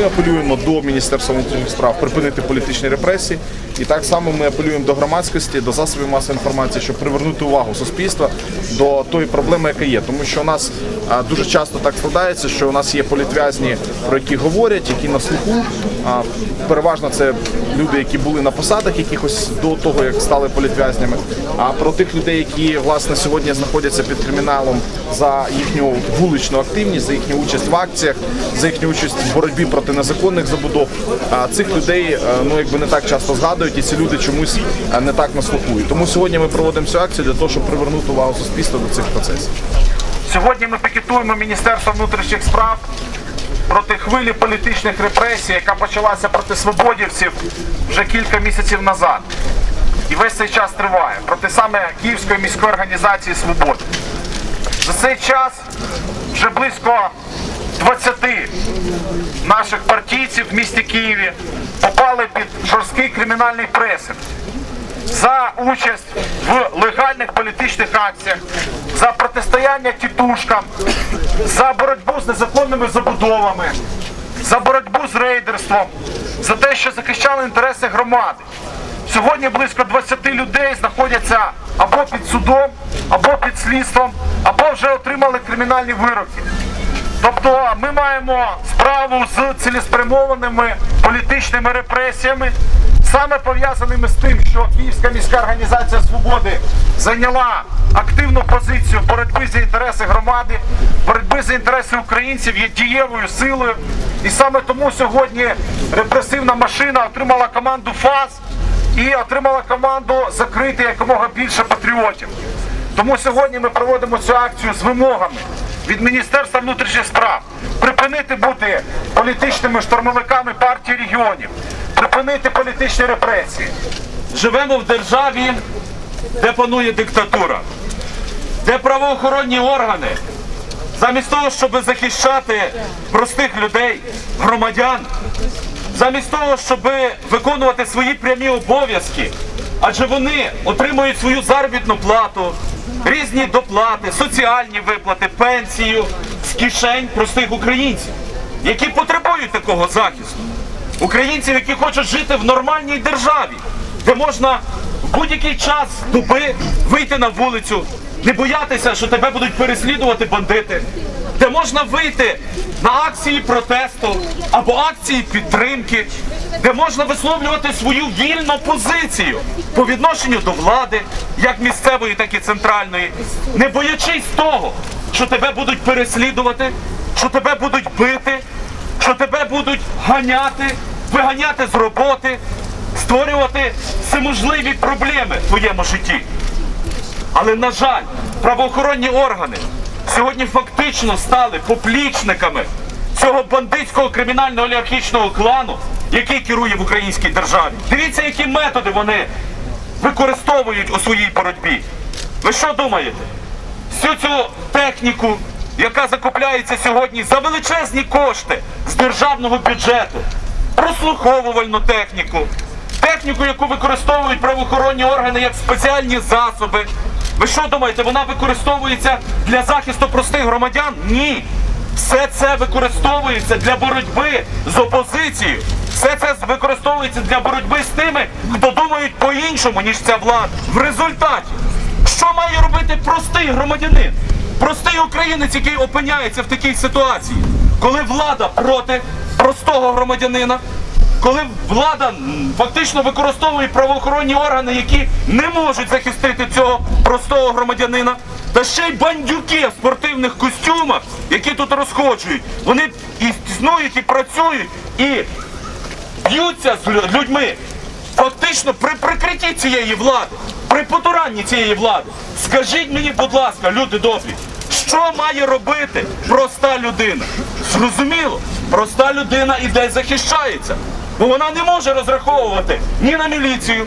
Ми апелюємо до Міністерства внутрішніх справ припинити політичні репресії, і так само ми апелюємо до громадськості, до засобів масової інформації, щоб привернути увагу суспільства до тої проблеми, яка є. Тому що у нас дуже часто так складається, що у нас є політв'язні, про які говорять, які на слуху. Переважно це люди, які були на посадах якихось до того, як стали політв'язнями. А про тих людей, які власне сьогодні знаходяться під криміналом за їхню вуличну активність, за їхню участь в акціях, за їхню участь в боротьбі проти незаконних забудов. Цих людей е, ну якби не так часто згадують, і ці люди чомусь е, не так на слуху. Тому сьогодні ми проводимо цю акцію для того, щоб привернути увагу суспільства до цих процесів. Сьогодні ми пікетуємо Міністерство внутрішніх справ проти хвилі політичних репресій, яка почалася проти свободівців вже кілька місяців назад. І весь цей час триває проти саме Київської міської організації Свободи. За цей час вже близько 20 наших партійців в місті Києві попали під жорсткий кримінальний пресинг за участь в легальних політичних акціях, за протистояння тітушкам, за боротьбу з незаконними забудовами, за боротьбу з рейдерством, за те, що захищали інтереси громади. Сьогодні близько 20 людей знаходяться або під судом, або під слідством, або вже отримали кримінальні вироки. Тобто ми маємо справу з цілеспрямованими політичними репресіями, саме пов'язаними з тим, що Київська міська організація свободи зайняла активну позицію боротьби за інтереси громади, боротьби за інтереси українців є дієвою силою. І саме тому сьогодні репресивна машина отримала команду ФАС і отримала команду закрити якомога більше патріотів. Тому сьогодні ми проводимо цю акцію з вимогами від Міністерства внутрішніх справ припинити бути політичними штурмовиками партії регіонів, припинити політичні репресії. Живемо в державі, де панує диктатура, де правоохоронні органи, замість того, щоб захищати простих людей, громадян, замість того, щоб виконувати свої прямі обов'язки, адже вони отримують свою заробітну плату, різні доплати, соціальні виплати, пенсію з кишень простих українців, які потребують такого захисту. Українців, які хочуть жити в нормальній державі, де можна в будь-який час доби вийти на вулицю, не боятися, що тебе будуть переслідувати бандити, де можна вийти на акції протесту або акції підтримки, де можна висловлювати свою вільну позицію по відношенню до влади, як місцевої, так і центральної, не боячись того, що тебе будуть переслідувати, що тебе будуть бити що тебе будуть ганяти, виганяти з роботи, створювати всеможливі проблеми в твоєму житті. Але, на жаль, правоохоронні органи сьогодні фактично стали поплічниками цього бандитського кримінального олігархічного клану, який керує в українській державі. Дивіться, які методи вони використовують у своїй боротьбі. Ви що думаєте? всю цю техніку, яка закупляється сьогодні за величезні кошти з державного бюджету, прослуховувальну техніку, техніку, яку використовують правоохоронні органи як спеціальні засоби. Ви що думаєте, вона використовується для захисту простих громадян? Ні. Все це використовується для боротьби з опозицією. Все це використовується для боротьби з тими, хто думають по-іншому, ніж ця влада. В результаті що має робити простий громадянин? Простий українець, який опиняється в такій ситуації, коли влада проти простого громадянина, коли влада фактично використовує правоохоронні органи, які не можуть захистити цього простого громадянина, та ще й бандюки в спортивних костюмах, які тут розходжують, вони існують і працюють і б'ються з людьми. Фактично при прикритті цієї влади, при потуранні цієї влади. Скажіть мені, будь ласка, люди добрі, що має робити проста людина? Зрозуміло, проста людина іде захищається. Бо вона не може розраховувати ні на міліцію,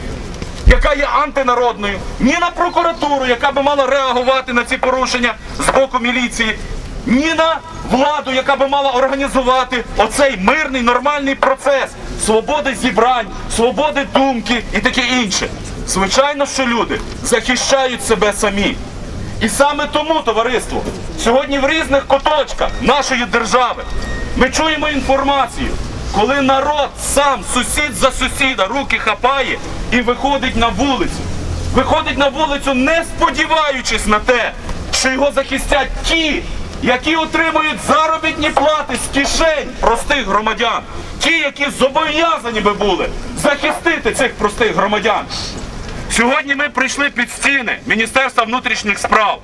яка є антинародною, ні на прокуратуру, яка би мала реагувати на ці порушення з боку міліції. ні на владу, яка би мала організувати оцей мирний нормальний процес свободи зібрань, свободи думки і таке інше. Звичайно, що люди захищають себе самі. І саме тому, товариство, сьогодні в різних куточках нашої держави ми чуємо інформацію, коли народ сам сусід за сусіда руки хапає і виходить на вулицю. Виходить на вулицю, не сподіваючись на те, що його захистять ті, які отримують заробітні плати з кишень простих громадян, ті, які зобов'язані би були захистити цих простих громадян. Сьогодні ми прийшли під стіни Міністерства внутрішніх справ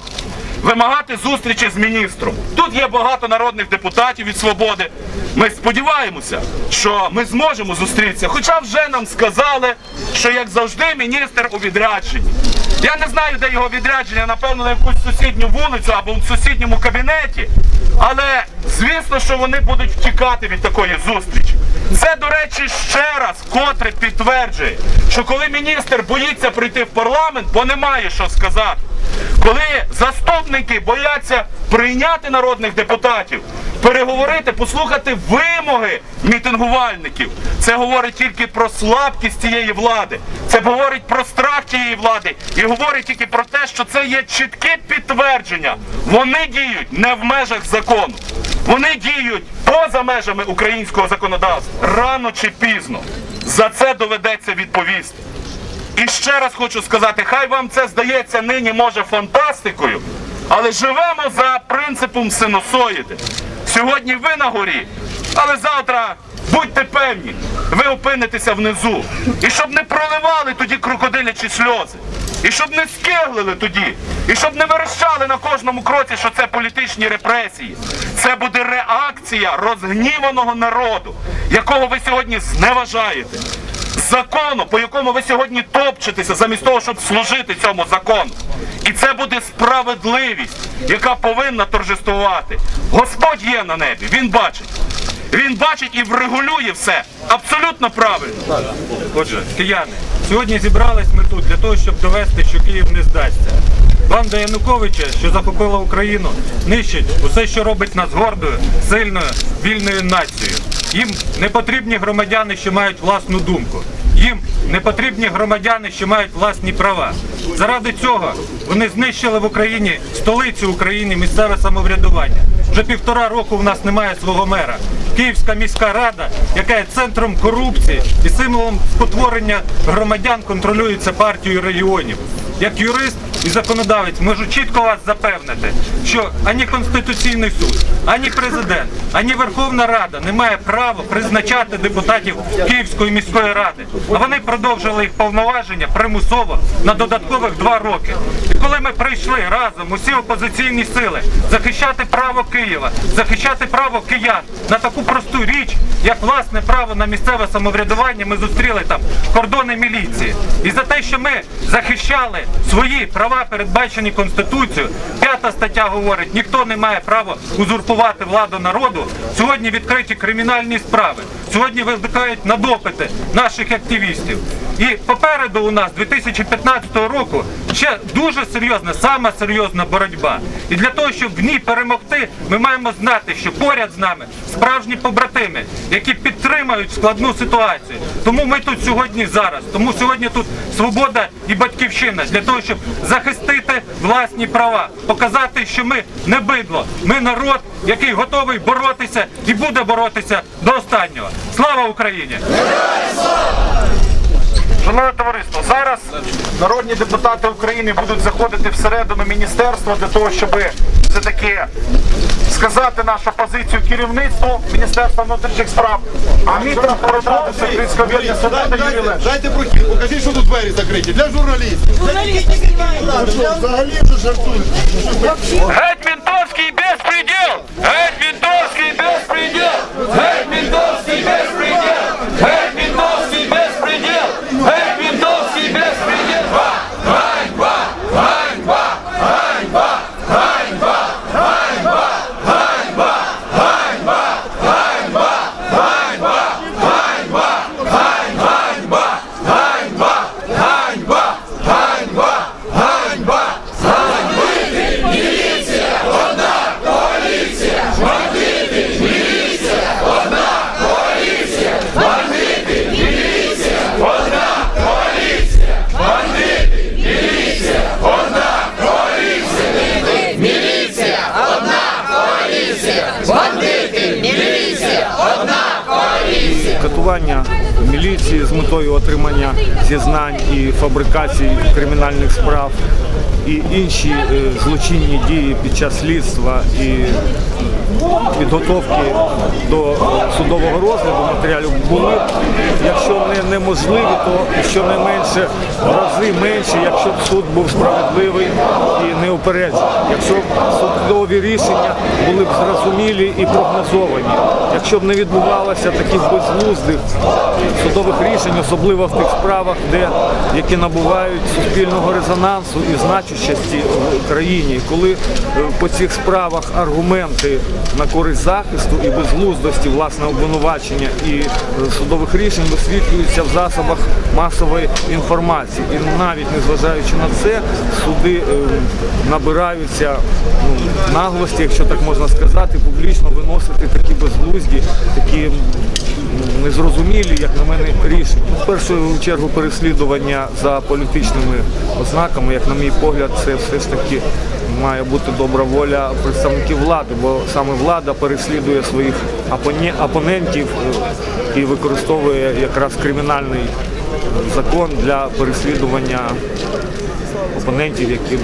вимагати зустрічі з міністром. Тут є багато народних депутатів від свободи. Ми сподіваємося, що ми зможемо зустрітися. Хоча вже нам сказали, що як завжди міністр у відрядженні. Я не знаю, де його відрядження, напевно, на якусь сусідню вулицю або в сусідньому кабінеті. Але звісно, що вони будуть втікати від такої зустрічі. Це, до речі, ще раз котре підтверджує, що коли міністр боїться прийти в парламент, бо немає що сказати. Коли заступники бояться прийняти народних депутатів, переговорити, послухати вимоги мітингувальників, це говорить тільки про слабкість цієї влади. Це говорить про страх цієї влади і говорить тільки про те, що це є чітке підтвердження. Вони діють не в межах закону. Вони діють поза межами українського законодавства рано чи пізно. За це доведеться відповісти. І ще раз хочу сказати, хай вам це здається нині може фантастикою, але живемо за принципом синусоїди. Сьогодні ви на горі, але завтра будьте певні, ви опинитеся внизу. І щоб не проливали тоді крокодилячі сльози, і щоб не скиглили тоді, і щоб не верещали на кожному кроці, що це політичні репресії. Це буде реакція розгніваного народу, якого ви сьогодні зневажаєте закону, по якому ви сьогодні топчетеся, замість того, щоб служити цьому закону. І це буде справедливість, яка повинна торжествувати. Господь є на небі, він бачить. Він бачить і врегулює все абсолютно правильно. Отже, кияни, сьогодні зібрались ми тут для того, щоб довести, що Київ не здасться. Банда Януковича, що захопила Україну, нищить усе, що робить нас гордою, сильною, вільною нацією. Їм не потрібні громадяни, що мають власну думку. Їм не потрібні громадяни, що мають власні права. Заради цього вони знищили в Україні столицю України, місцеве самоврядування. Вже півтора року в нас немає свого мера. Київська міська рада, яка є центром корупції і символом спотворення громадян, контролюється партією регіонів. Як юрист і законодавець можу чітко вас запевнити, що ані Конституційний суд, ані президент, ані Верховна Рада не має права призначати депутатів Київської міської ради. А вони продовжили їх повноваження примусово на додаткових два роки. Коли ми прийшли разом, усі опозиційні сили, захищати право Києва, захищати право киян на таку просту річ, як власне право на місцеве самоврядування, ми зустріли там кордони міліції. І за те, що ми захищали свої права, передбачені Конституцією, п'ята стаття говорить, ніхто не має права узурпувати владу народу. Сьогодні відкриті кримінальні справи. Сьогодні викликають на допити наших активістів. І попереду у нас 2015 року ще дуже серйозна, сама серйозна боротьба. І для того, щоб в ній перемогти, ми маємо знати, що поряд з нами справжні побратими, які підтримують складну ситуацію. Тому ми тут сьогодні зараз. Тому сьогодні тут свобода і батьківщина для того, щоб захистити власні права, показати, що ми не бидло, ми народ, який готовий боротися і буде боротися до останнього. Слава Україні! Шановне товариство, зараз народні депутати України будуть заходити всередину міністерства для того, щоб все-таки сказати нашу позицію керівництву Міністерства внутрішніх справ. А мітинг передати Всеукраїнського об'єднання «Свобода» Юрій Левченко. Дайте прохід, покажіть, що тут двері закриті. Для журналістів. Взагалі вже жартують. Міліції з метою отримання зізнань і фабрикації кримінальних справ, і інші е, злочинні дії під час слідства і підготовки до судового розгляду матеріалів були, якщо не неможливі, то щонайменше в рази менше, якщо б суд був справедливий і неупереджений. Якщо б судові рішення були б зрозумілі і прогнозовані. Якщо б не відбувалося таких безглуздих судових рішень, особливо в тих справах, де які набувають суспільного резонансу і значущості в країні. Коли е, по цих справах аргументи на користь захисту і безглуздості власне обвинувачення і судових рішень висвітлюються в засобах масової інформації. І навіть незважаючи на це, суди е, набираються ну, наглості, якщо так можна сказати, публічно виносити такі безглузді, такі незрозумілі, як на мене, рішення. В першу чергу переслідування за політичними ознаками, як на мій погляд, це все ж таки має бути добра воля представників влади, бо саме влада переслідує своїх опонентів е, і використовує якраз кримінальний закон для переслідування опонентів, які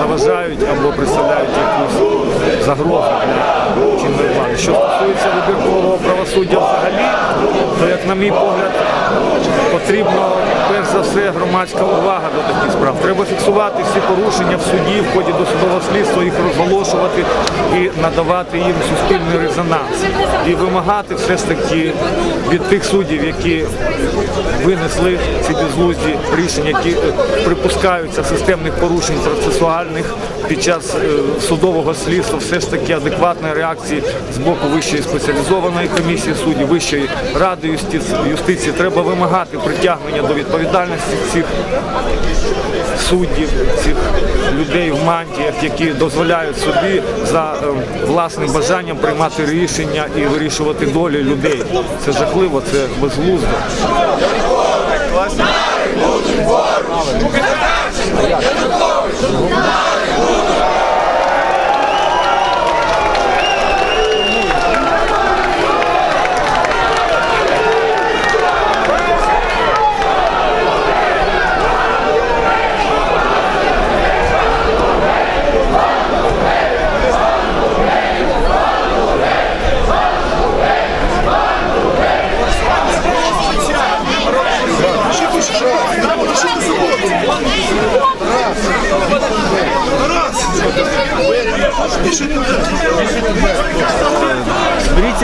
заважають або представляють якусь загрозу для чинної влади. Що стосується вибіркового правосуддя взагалі, то, як на мій погляд, потрібно перш за все громадська увага до таких справ. Треба фіксувати всі порушення в суді в ході досудового слідства, їх розголошувати і надавати їм суспільний резонанс. І вимагати все ж таки від тих суддів, які винесли ці безглузді рішення, які е, припускаються системних порушень процесуальних під час е, судового слідства, все ж таки адекватної реакції з боку вищої спеціалізованої комісії суддів, вищої ради юстиції. Треба вимагати притягнення до відповідальності цих суддів, цих людей в мантіях, які дозволяють собі за е, власним бажанням приймати рішення і вирішувати долі людей. Це жахливо, це безглуздо. Міліція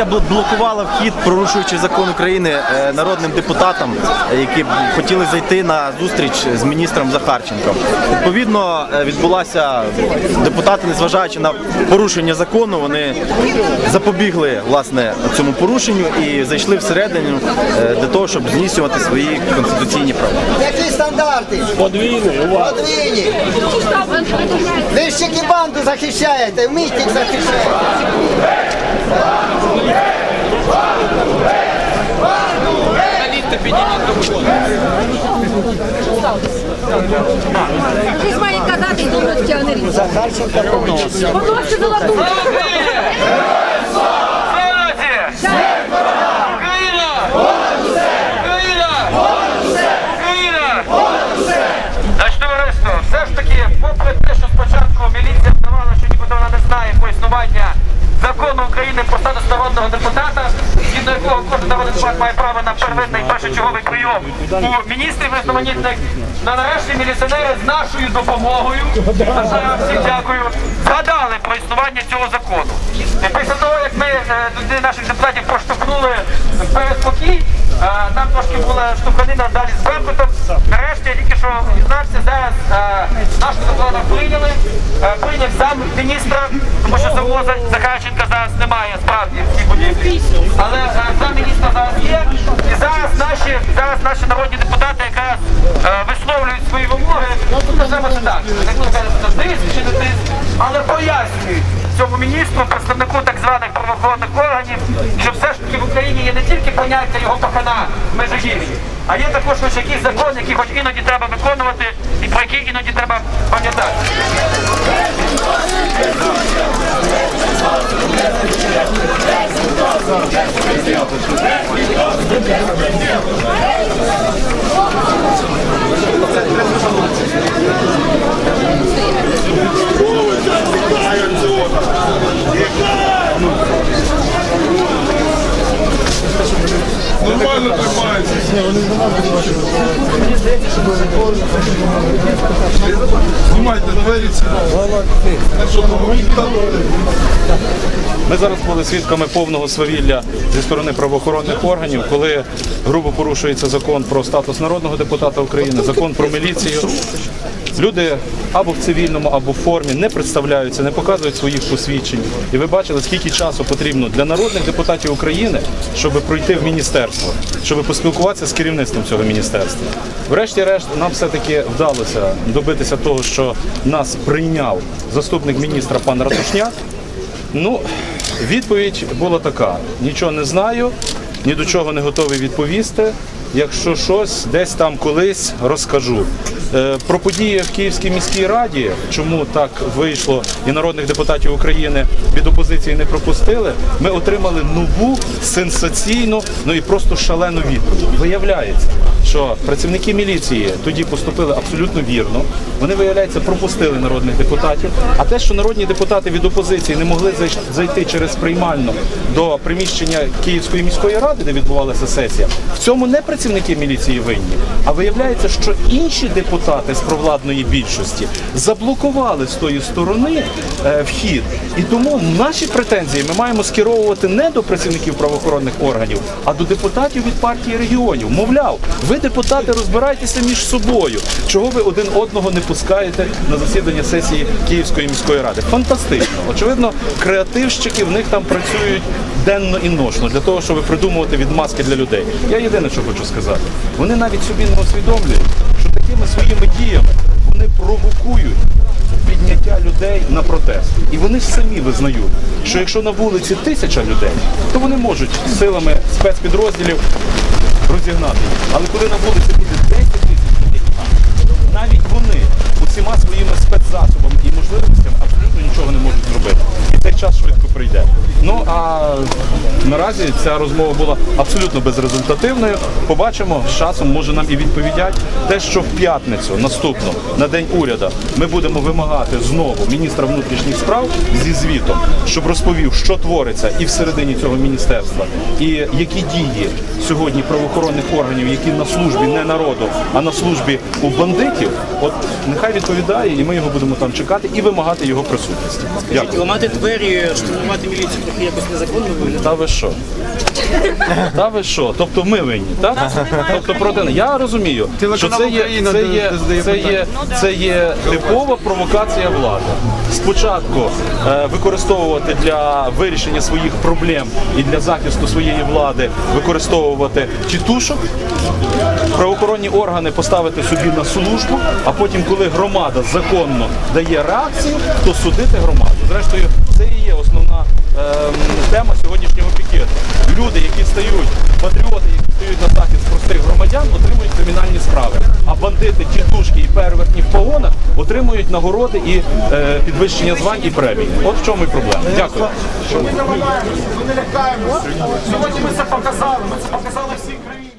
бл- блокувала вхід, порушуючи закон України е, народним депутатам, які хотіли зайти на зустріч з міністром Захарченком. Відповідно, е, відбулася депутати, незважаючи на порушення закону, вони запобігли власне цьому порушенню і зайшли всередину е, для того, щоб здійснювати свої конституційні права. Які стандарти? Подвійні. Подвійні. Ви ж тільки банду захищаєте, мітінг захищаєте. Хтось має казати, річ. Захарченка поносить. Поносить! Значить, товариство, все ж таки, попри те, що спочатку міліція вдавала, що нібито вона не знає про існування закону України про статус народного депутата, згідно якого кожен народний депутат має право на первинний першочерговий прийом у міністрів різноманітних, на нарешті міліціонери з нашою допомогою, за всім дякую, згадали про існування цього закону. І після того, як ми е, туди наших депутатів поштовхнули перед покій, е, там трошки була штовханина далі з Беркутом. Нарешті я тільки що дізнався, зараз е, наш закон прийняли, е, прийняв сам міністра, тому що самого За- Захарченка зараз немає справді в цій будівлі. Але е, сам міністр зараз є. І зараз наші, зараз наші народні депутати якраз е, висловлюють свої вимоги. Ну, саме так визначити, але пояснюють цьому міністру, представнику так званих правоохоронних органів, що все ж таки в Україні є не тільки поняття його пахана межигір'ї, а є також хоч якийсь закон, який хоч іноді треба виконувати і про який іноді треба пам'ятати. Thank you. Нормально тримається. Ми зараз були свідками повного свавілля зі сторони правоохоронних органів, коли грубо порушується закон про статус народного депутата України, закон про міліцію. Люди або в цивільному, або в формі не представляються, не показують своїх посвідчень. І ви бачили, скільки часу потрібно для народних депутатів України, щоб пройти в міністерство, щоб поспілкуватися з керівництвом цього міністерства. Врешті-решт, нам все-таки вдалося добитися того, що нас прийняв заступник міністра пан Ратушняк. Ну, відповідь була така: нічого не знаю, ні до чого не готовий відповісти. Якщо щось десь там колись розкажу. Е, Про події в Київській міській раді, чому так вийшло, і народних депутатів України від опозиції не пропустили. Ми отримали нову сенсаційну, ну і просто шалену відповідь. Виявляється, що працівники міліції тоді поступили абсолютно вірно. Вони, виявляється, пропустили народних депутатів. А те, що народні депутати від опозиції не могли зайти через приймальну до приміщення Київської міської ради, де відбувалася сесія, в цьому не працівники міліції винні. А виявляється, що інші депутати з провладної більшості заблокували з тої сторони е, вхід. І тому наші претензії ми маємо скеровувати не до працівників правоохоронних органів, а до депутатів від партії регіонів. Мовляв, ви депутати розбирайтеся між собою. Чого ви один одного не пускаєте на засідання сесії Київської міської ради? Фантастично. Очевидно, креативщики в них там працюють денно і ночно для того, щоб придумувати відмазки для людей. Я єдине, що хочу сказати, вони навіть собі не усвідомлюють, що такими своїми діями вони провокують підняття людей на протест. І вони ж самі визнають, що якщо на вулиці тисяча людей, то вони можуть силами спецпідрозділів розігнати. Але коли на вулиці буде 10 тисяч людей, навіть вони усіма своїми спецзасобами і можливостями абсолютно нічого не можуть зробити. І цей час швидко прийде. Ну а наразі ця розмова була абсолютно безрезультативною. Побачимо з часом, може нам і відповідять те, що в п'ятницю наступну на день уряду ми будемо вимагати знову міністра внутрішніх справ зі звітом, щоб розповів, що твориться і всередині цього міністерства, і які дії сьогодні правоохоронних органів, які на службі не народу, а на службі у бандитів. От нехай відповідає, і ми його будемо там чекати і вимагати його присутності. Дякую. Ламати двері, штурмувати міліцію трохи якось незаконно виглядає. Та ви що? Та ви що? Тобто ми винні, так? Тобто проти я розумію, що це є, це є, це є, це є типова провокація влади. Спочатку е, використовувати для вирішення своїх проблем і для захисту своєї влади використовувати тітушок, правоохоронні органи поставити собі на службу, а потім, коли громада законно дає реакцію, то судити громаду. Зрештою, це і є основна ем, тема сьогоднішнього пікету. Люди, які стають, патріоти, які стають на захист простих громадян, отримують кримінальні справи. А бандити, тітушки і перевертні в погонах отримують нагороди і е, підвищення звань і премій. От в чому і проблема. Дякую. Ми не ламаємося, ми не лякаємося. Сьогодні ми це показали. Ми